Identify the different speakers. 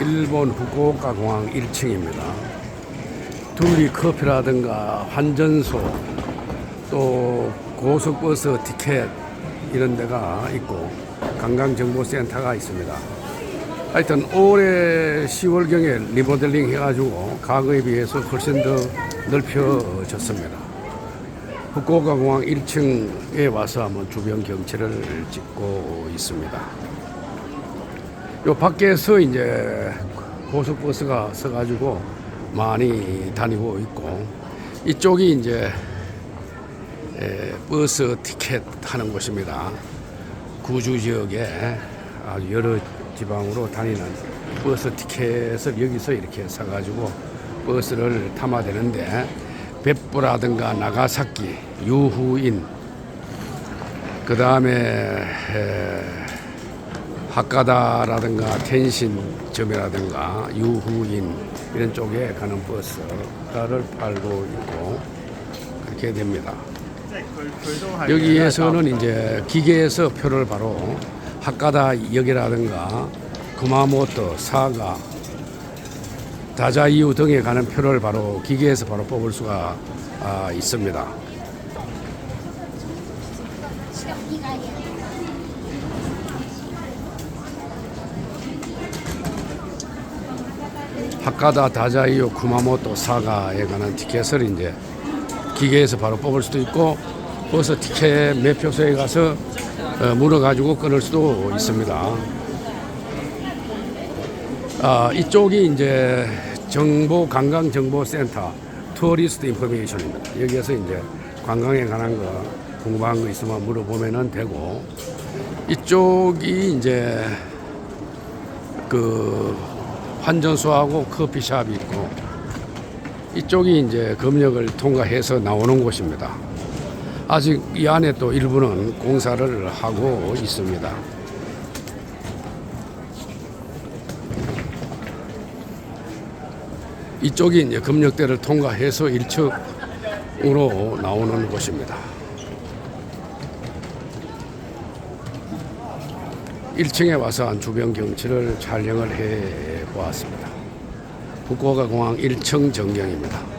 Speaker 1: 일본 후쿠오카 공항 1층입니다. 둘리 커피라든가 환전소 또 고속버스 티켓 이런 데가 있고 관광정보센터가 있습니다. 하여튼 올해 10월경에 리모델링 해가지고 과거에 비해서 훨씬 더 넓혀졌습니다. 후쿠오카 공항 1층에 와서 한번 주변 경치를 찍고 있습니다. 요 밖에서 이제 고속버스가 서가지고 많이 다니고 있고 이쪽이 이제 에, 버스 티켓 하는 곳입니다. 구주 지역에 아주 여러 지방으로 다니는 버스 티켓을 여기서 이렇게 사가지고 버스를 타면 되는데 벳부라든가 나가사키, 유후인, 그 다음에 박가다라든가 텐신점이라든가 유후인 이런 쪽에 가는 버스를 팔고 있고 그렇게 됩니다. 여기에서는 이제 기계에서 표를 바로 학가다 역이라든가 구마모토, 사가, 다자이우 등에 가는 표를 바로 기계에서 바로 뽑을 수가 아, 있습니다. 하카다, 다자이유, 구마모토, 사가에 관한 티켓을 이제 기계에서 바로 뽑을 수도 있고 버스 티켓 매표소에 가서 어, 물어가지고 끊을 수도 있습니다. 아, 이쪽이 이제 정보 관광 정보 센터 투어리스트 인포메이션입니다. 여기에서 이제 관광에 관한 거 궁금한 거 있으면 물어보면은 되고 이쪽이 이제 그 환전소하고 커피숍이 있고 이쪽이 이제 검역을 통과해서 나오는 곳입니다. 아직 이 안에 또 일부는 공사를 하고 있습니다. 이쪽이 이제 검역대를 통과해서 1층으로 나오는 곳입니다. 1층에 와서 한 주변 경치를 촬영을 해 보았습니다. 후쿠오카 공항 1층 전경입니다.